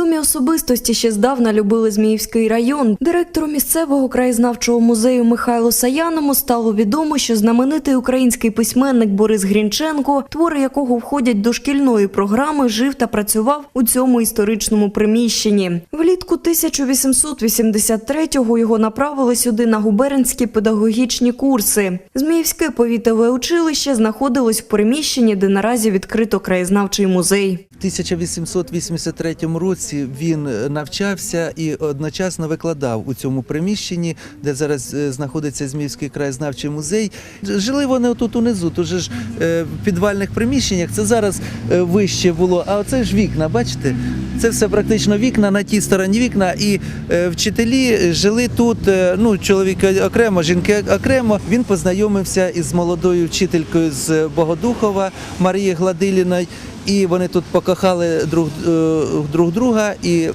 Відомі особистості ще здавна любили Зміївський район. Директору місцевого краєзнавчого музею Михайлу Саяному стало відомо, що знаменитий український письменник Борис Грінченко, твори якого входять до шкільної програми, жив та працював у цьому історичному приміщенні. Влітку 1883-го його направили сюди на губернські педагогічні курси. Зміївське повітове училище знаходилось в приміщенні, де наразі відкрито краєзнавчий музей. В 1883 році він е, навчався і одночасно викладав у цьому приміщенні, де зараз е, знаходиться Зміївський краєзнавчий музей. Жили вони тут унизу, же ж е, в підвальних приміщеннях. Це зараз вище було. А оце ж вікна, бачите? Це все практично вікна на тій стороні вікна. І вчителі жили тут. Ну, чоловіки окремо, жінки окремо. Він познайомився із молодою вчителькою з Богодухова Марією Гладиліною. І вони тут покохали друг, е, друг друга, і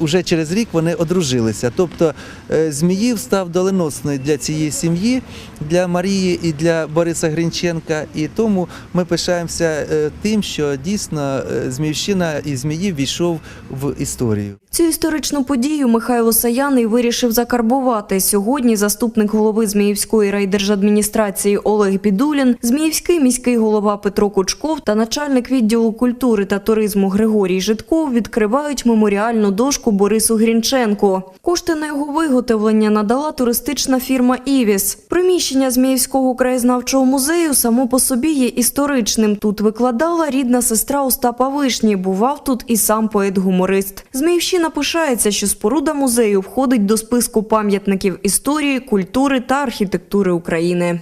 вже через рік вони одружилися. Тобто е, Зміїв став доленосною для цієї сім'ї, для Марії і для Бориса Гринченка. І тому ми пишаємося е, тим, що дійсно е, Зміївщина і Зміїв війшов в історію. Цю історичну подію Михайло Саяний вирішив закарбувати. Сьогодні заступник голови Зміївської райдержадміністрації Олег Бідулін, Зміївський міський голова Петро Кучков та начальник відділу культури та туризму Григорій Житков відкривають меморіальну дошку Борису Грінченку. Кошти на його виготовлення надала туристична фірма Івіс. Приміщення Зміївського краєзнавчого музею само по собі є історичним. Тут викладала рідна сестра Остапа Вишні. Бував тут і сам поет-гуморист. Зміївщина пишається, що споруда музею входить до списку пам'ятників історії, культури та архітектури України.